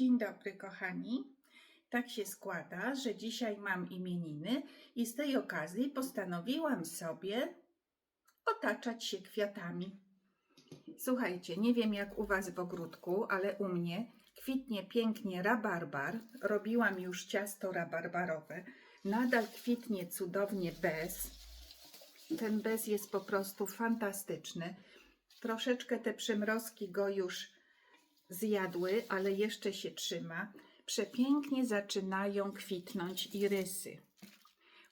Dzień dobry, kochani. Tak się składa, że dzisiaj mam imieniny i z tej okazji postanowiłam sobie otaczać się kwiatami. Słuchajcie, nie wiem jak u Was w ogródku, ale u mnie kwitnie pięknie rabarbar. Robiłam już ciasto rabarbarowe. Nadal kwitnie cudownie bez. Ten bez jest po prostu fantastyczny. Troszeczkę te przymrozki go już zjadły, ale jeszcze się trzyma. Przepięknie zaczynają kwitnąć irysy.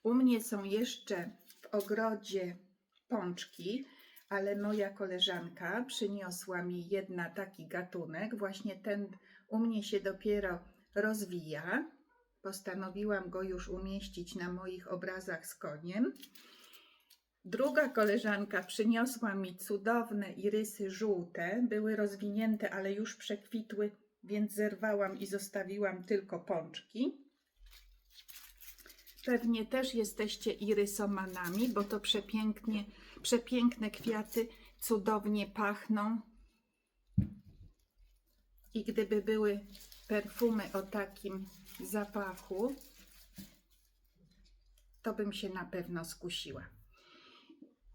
U mnie są jeszcze w ogrodzie pączki, ale moja koleżanka przyniosła mi jedna taki gatunek. Właśnie ten u mnie się dopiero rozwija. Postanowiłam go już umieścić na moich obrazach z koniem. Druga koleżanka przyniosła mi cudowne irysy żółte. Były rozwinięte, ale już przekwitły, więc zerwałam i zostawiłam tylko pączki. Pewnie też jesteście irysomanami, bo to przepięknie, przepiękne kwiaty cudownie pachną. I gdyby były perfumy o takim zapachu, to bym się na pewno skusiła.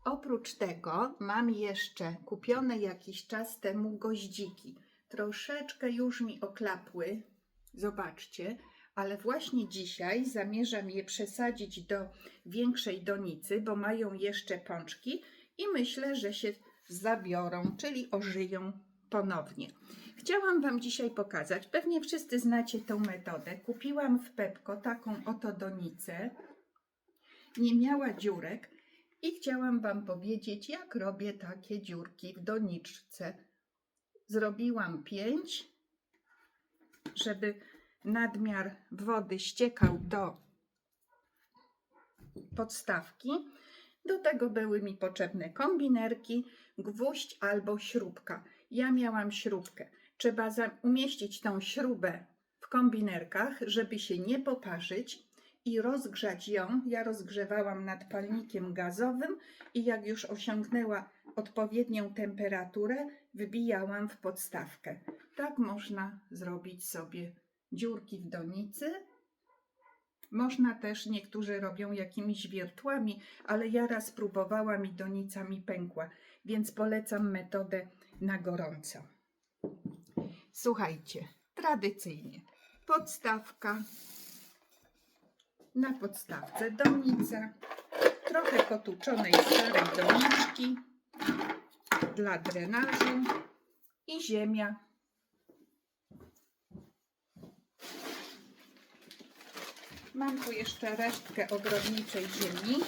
Oprócz tego mam jeszcze kupione jakiś czas temu goździki. Troszeczkę już mi oklapły, zobaczcie, ale właśnie dzisiaj zamierzam je przesadzić do większej donicy, bo mają jeszcze pączki i myślę, że się zabiorą, czyli ożyją ponownie. Chciałam Wam dzisiaj pokazać, pewnie wszyscy znacie tą metodę. Kupiłam w Pepko taką oto donicę. Nie miała dziurek, i chciałam Wam powiedzieć, jak robię takie dziurki w doniczce. Zrobiłam pięć, żeby nadmiar wody ściekał do podstawki. Do tego były mi potrzebne kombinerki, gwóźdź albo śrubka. Ja miałam śrubkę. Trzeba umieścić tą śrubę w kombinerkach, żeby się nie poparzyć i rozgrzać ją. Ja rozgrzewałam nad palnikiem gazowym i jak już osiągnęła odpowiednią temperaturę, wbijałam w podstawkę. Tak można zrobić sobie dziurki w donicy. Można też, niektórzy robią jakimiś wiertłami, ale ja raz próbowałam i donica mi pękła, więc polecam metodę na gorąco. Słuchajcie, tradycyjnie podstawka, na podstawce donica, trochę potłuczonej starej doniczki dla drenażu i ziemia. Mam tu jeszcze resztkę ogrodniczej ziemi.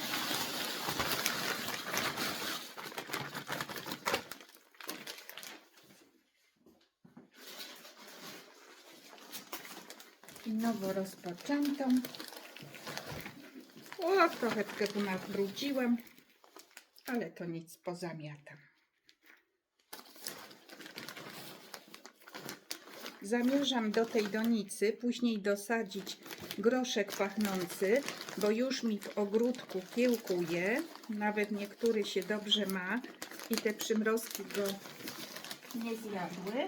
I nowo rozpoczętą. O, trochę tu nabrudziłam, ale to nic, pozamiatam. Zamierzam do tej donicy później dosadzić groszek pachnący, bo już mi w ogródku kiełkuje. Nawet niektóry się dobrze ma i te przymrozki go nie zjadły.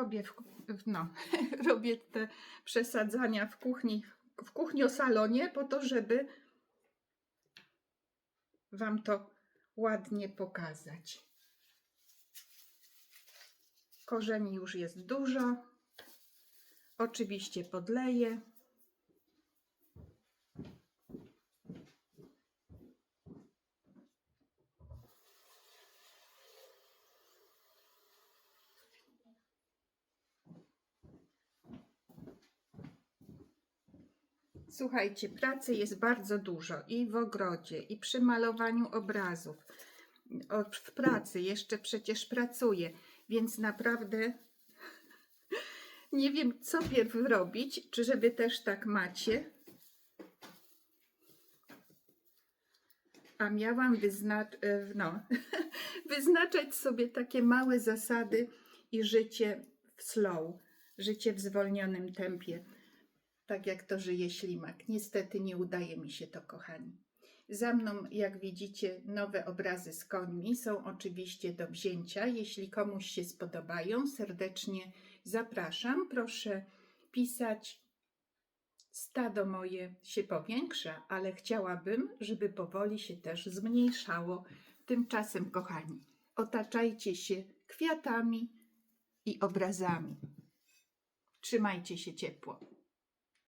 Robię w, no, robię te przesadzania w kuchni, w kuchniosalonie po to, żeby Wam to ładnie pokazać. Korzeni już jest dużo. Oczywiście podleję. Słuchajcie, pracy jest bardzo dużo i w ogrodzie, i przy malowaniu obrazów. W pracy jeszcze przecież pracuję, więc naprawdę nie wiem, co pierw robić, czy żeby też tak macie. A miałam wyznacz e, no, wyznaczać sobie takie małe zasady i życie w slow, życie w zwolnionym tempie tak jak to żyje ślimak. Niestety nie udaje mi się to, kochani. Za mną, jak widzicie, nowe obrazy z końmi są oczywiście do wzięcia. Jeśli komuś się spodobają, serdecznie zapraszam. Proszę pisać. Stado moje się powiększa, ale chciałabym, żeby powoli się też zmniejszało. Tymczasem, kochani, otaczajcie się kwiatami i obrazami. Trzymajcie się ciepło.